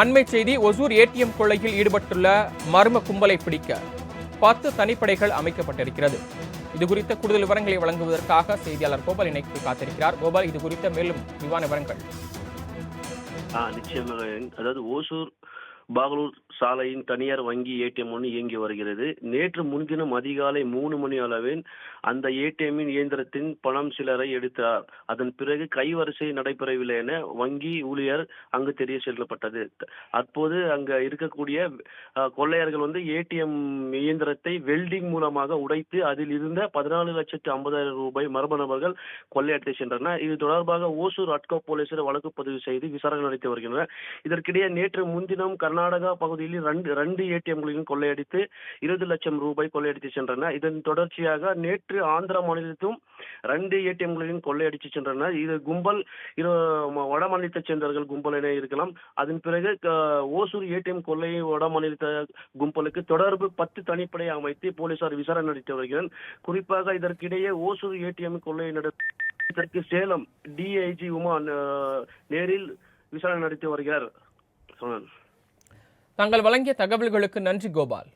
அண்மை செய்தி ஒசூர் ஏடிஎம் கொள்ளையில் ஈடுபட்டுள்ள மர்ம கும்பலை பிடிக்க பத்து தனிப்படைகள் அமைக்கப்பட்டிருக்கிறது. இது குறித்த கூடுதல் விவரங்களை வழங்குவதற்காக செய்தியாளர் கோபால் இணைப்பு காத்திருக்கிறார். கோபால் இது குறித்த மேலும் விரிவான விவரங்கள். நிச்சயமாக. அதாவது ஓசூர் பாகலூர் சாலையின் தனியார் வங்கி ஏடிஎம் ஒன்று இயங்கி வருகிறது. நேற்று முன்தினம் அதிகாலை மூணு மணி அளவில் அந்த ஏடிஎம்மின் இயந்திரத்தின் பணம் சிலரை எடுத்தார். அதன் பிறகு கைவரிசை நடைபெறவில்லை என வங்கி ஊழியர் அங்கு தெரிய செல்லப்பட்டது அப்போது அங்க இருக்கக்கூடிய கொள்ளையர்கள் வந்து ஏடிஎம் இயந்திரத்தை வெல்டிங் மூலமாக உடைத்து அதில் இருந்த பதினாலு லட்சத்து ஐம்பதாயிரம் ரூபாய் மர்ம நபர்கள் கொள்ளையடித்து சென்றனர். இது தொடர்பாக ஓசூர் அட்கோ போலீசார் வழக்கு பதிவு செய்து விசாரணை நடத்தி வருகின்றனர். இதற்கிடையே நேற்று முன்தினம் கர்நாடகா கர்நாடகா பகுதியில் ரெண்டு ரெண்டு ஏடிஎம்களையும் கொள்ளையடித்து இருபது லட்சம் ரூபாய் கொள்ளையடித்து சென்றனர் இதன் தொடர்ச்சியாக நேற்று ஆந்திர மாநிலத்தும் ரெண்டு ஏடிஎம்களையும் கொள்ளையடித்து சென்றனர் இது கும்பல் இரு வட மாநிலத்தைச் சேர்ந்தவர்கள் கும்பல் என இருக்கலாம். அதன் பிறகு ஓசூர் ஏடிஎம் கொள்ளை வட மாநிலத்த கும்பலுக்கு தொடர்பு பத்து தனிப்படை அமைத்து போலீசார் விசாரணை நடத்தி வருகிறார். குறிப்பாக இதற்கிடையே ஓசூர் ஏடிஎம் கொள்ளை நடத்தி இதற்கு சேலம் டிஐஜி உமா நேரில் விசாரணை நடத்தி வருகிறார். சொன்னார். தாங்கள் வழங்கிய தகவல்களுக்கு நன்றி கோபால்.